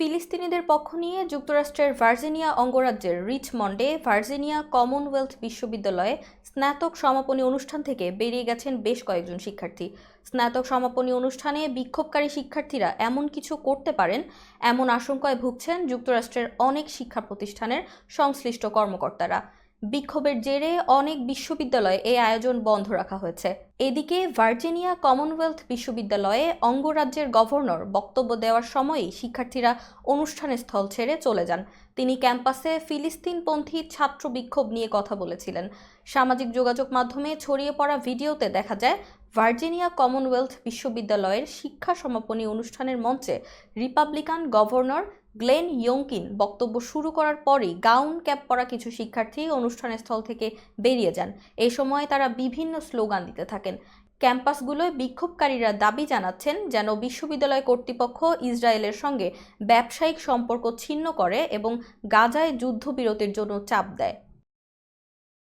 ফিলিস্তিনিদের পক্ষ নিয়ে যুক্তরাষ্ট্রের ভার্জিনিয়া অঙ্গরাজ্যের রিচমন্ডে ভার্জিনিয়া কমনওয়েলথ বিশ্ববিদ্যালয়ে স্নাতক সমাপনী অনুষ্ঠান থেকে বেরিয়ে গেছেন বেশ কয়েকজন শিক্ষার্থী। স্নাতক সমাপনী অনুষ্ঠানে বিক্ষোভকারী শিক্ষার্থীরা এমন কিছু করতে পারেন, এমন আশঙ্কায় ভুগছেন যুক্তরাষ্ট্রের অনেক শিক্ষা প্রতিষ্ঠানের সংশ্লিষ্ট কর্মকর্তারা। বিক্ষোভের জেরে অনেক বিশ্ববিদ্যালয়ে এই আয়োজন বন্ধ রাখা হয়েছে। এদিকে ভার্জিনিয়া কমনওয়েলথ বিশ্ববিদ্যালয়ে অঙ্গরাজ্যের গভর্নর বক্তব্য দেওয়ার সময়ই শিক্ষার্থীরা অনুষ্ঠানের স্থল ছেড়ে চলে যান। তিনি ক্যাম্পাসে ফিলিস্তিনপন্থী ছাত্র বিক্ষোভ নিয়ে কথা বলেছিলেন। সামাজিক যোগাযোগ মাধ্যমে ছড়িয়ে পড়া ভিডিওতে দেখা যায়, ভার্জিনিয়া কমনওয়েলথ বিশ্ববিদ্যালয়ের শিক্ষা সমাপনী অনুষ্ঠানের মঞ্চে রিপাবলিকান গভর্নর গ্লেন ইয়ংকিন বক্তব্য শুরু করার পরই গাউন ক্যাপ পরা কিছু শিক্ষার্থী অনুষ্ঠানের স্থল থেকে বেরিয়ে যান। এ সময় তারা বিভিন্ন স্লোগান দিতে থাকেন। ক্যাম্পাসগুলোয় বিক্ষোভকারীরা দাবি জানাচ্ছেন যেন বিশ্ববিদ্যালয় কর্তৃপক্ষ ইসরায়েলের সঙ্গে ব্যবসায়িক সম্পর্ক ছিন্ন করে এবং গাজায় যুদ্ধবিরতির জন্য চাপ দেয়।